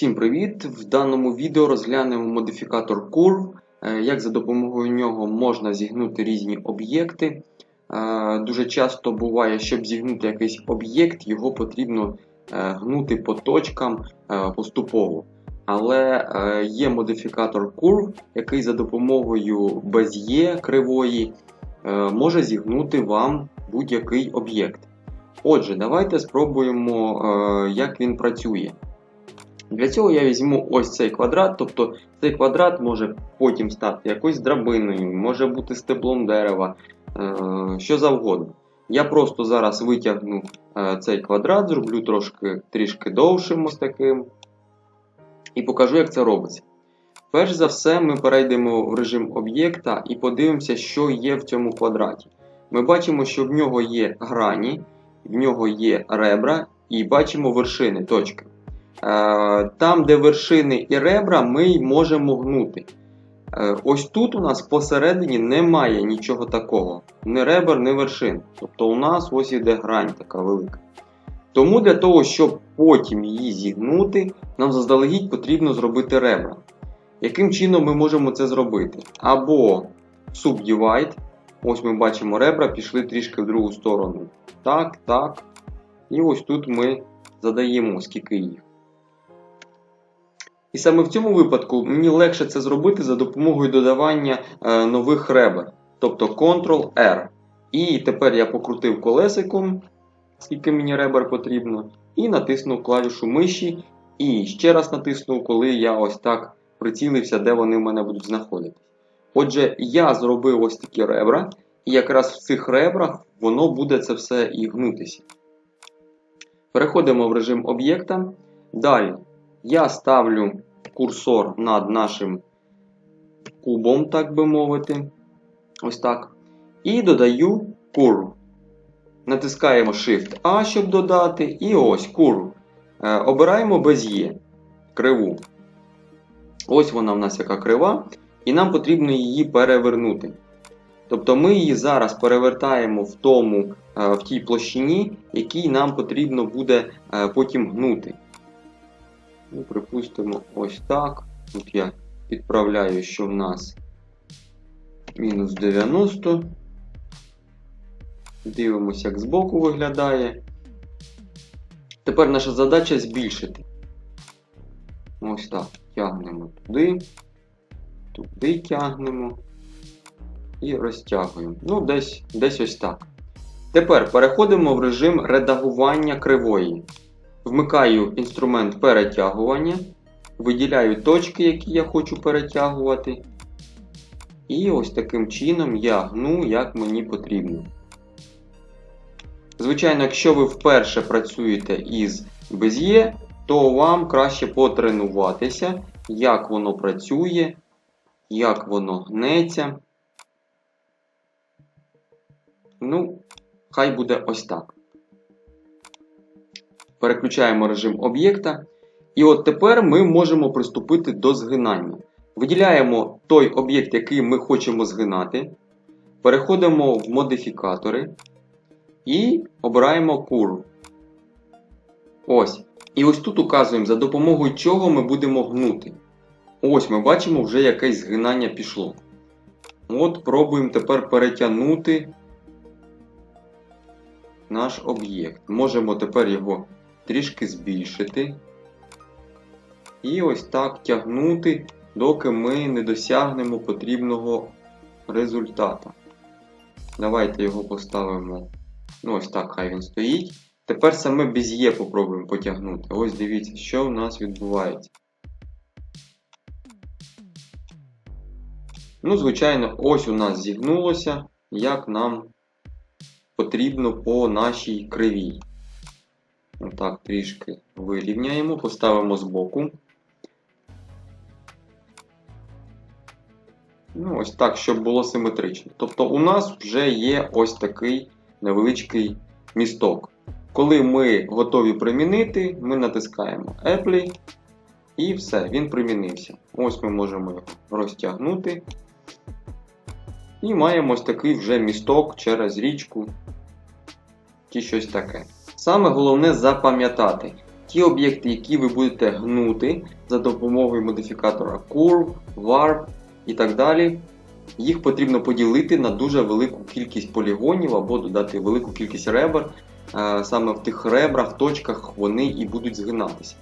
Всім привіт! В даному відео розглянемо модифікатор Curve, е, як за допомогою нього можна зігнути різні об'єкти. Е, Дуже часто буває, щоб зігнути якийсь об'єкт, його потрібно е, гнути по точкам поступово. Але є модифікатор Curve, який за допомогою Bezier кривої може зігнути вам будь-який об'єкт. Отже, давайте спробуємо, як він працює. Для цього я візьму ось цей квадрат, тобто цей квадрат може потім стати якоюсь драбиною, може бути стеблом дерева, е, що завгодно. Я просто зараз витягну е, цей квадрат, зроблю трошки трішки довшим ось таким. І покажу, як це робиться. Перш за все, ми перейдемо в режим об'єкта і подивимося, що є в цьому квадраті. Ми бачимо, що в нього є грані, в нього є ребра, і бачимо вершини, точки. Е, Там, де вершини і ребра, ми можемо гнути. Е, Ось тут у нас посередині немає нічого такого. Ні ребер, ні вершин. Тобто у нас ось іде грань така велика. Тому для того, щоб потім її зігнути, нам заздалегідь потрібно зробити ребра. Яким чином ми можемо це зробити? Або subdivide. Ось ми бачимо ребра, пішли трішки в другу сторону. Так, так. І ось тут ми задаємо, скільки їх. І саме в цьому випадку мені легше це зробити за допомогою додавання е, нових ребер. Тобто Ctrl-R. І тепер я покрутив колесиком, скільки мені ребер потрібно, і натиснув клавішу миші. І ще раз натиснув, коли я ось так прицілився, де вони в мене будуть знаходитись. Отже, я зробив ось такі ребра, і якраз в цих ребрах воно буде це все і гнутися. Переходимо в режим об'єкта. Далі я ставлю курсор над нашим кубом, так би мовити. Ось так. І додаю curve. Натискаємо Shift-A, щоб додати. І ось curve. Е, обираємо Bezier криву. Ось вона в нас яка крива. І нам потрібно її перевернути. Тобто ми її зараз перевертаємо в тому, е, в тій площині, якій нам потрібно буде е, потім гнути. Ну, Припустимо, ось так. Тут я підправляю, що в нас мінус 90. Дивимося, як збоку виглядає. Тепер наша задача збільшити. Ось так. Тягнемо туди, туди тягнемо і розтягуємо. Ну, десь, десь ось так. Тепер переходимо в режим редагування кривої. Вмикаю інструмент перетягування, виділяю точки, які я хочу перетягувати. І ось таким чином я гну, як мені потрібно. Звичайно, якщо ви вперше працюєте із Bezier, то вам краще потренуватися, як воно працює, як воно гнеться. Ну, хай буде ось так. Переключаємо режим об'єкта. І от тепер ми можемо приступити до згинання. Виділяємо той об'єкт, який ми хочемо згинати. Переходимо в модифікатори і обираємо Curve. Ось. І ось тут указуємо, за допомогою чого ми будемо гнути. Ось ми бачимо, вже якесь згинання пішло. От, пробуємо тепер перетягнути наш об'єкт. Можемо тепер його трішки збільшити. І ось так тягнути, доки ми не досягнемо потрібного результата. Давайте його поставимо. Ну, ось так, хай він стоїть. Тепер саме Bezier попробуємо потягнути. Ось дивіться, що в нас відбувається. Ну, звичайно, ось у нас зігнулося, як нам потрібно по нашій кривій. Отак, трішки вирівняємо, поставимо збоку. Ну, ось так, щоб було симетрично. Тобто у нас вже є ось такий невеличкий місток. Коли ми готові примінити, ми натискаємо Apply і все, він примінився. Ось ми можемо його розтягнути. І маємо ось такий вже місток через річку чи щось таке. Саме головне запам'ятати, Ті об'єкти, які ви будете гнути за допомогою модифікатора Curve, Warp і так далі, їх потрібно поділити на дуже велику кількість полігонів або додати велику кількість ребер. Е, Саме в тих ребрах, точках вони і будуть згинатися.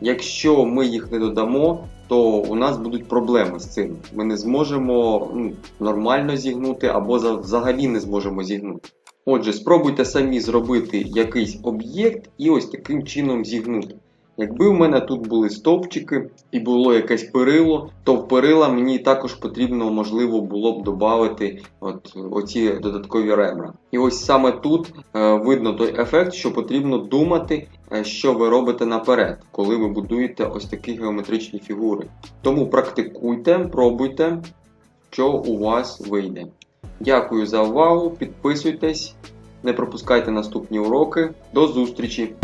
Якщо ми їх не додамо, то у нас будуть проблеми з цим. Ми не зможемо ну, нормально зігнути або взагалі не зможемо зігнути. Отже, спробуйте самі зробити якийсь об'єкт і ось таким чином зігнути. Якби в мене тут були стовпчики і було якесь перило, то в перила мені також потрібно, можливо, було б додати от, оці додаткові ребра. І ось саме тут е, видно той ефект, що потрібно думати, е, що ви робите наперед, коли ви будуєте ось такі геометричні фігури. Тому практикуйте, пробуйте, що у вас вийде. Дякую за увагу, підписуйтесь, не пропускайте наступні уроки. До зустрічі!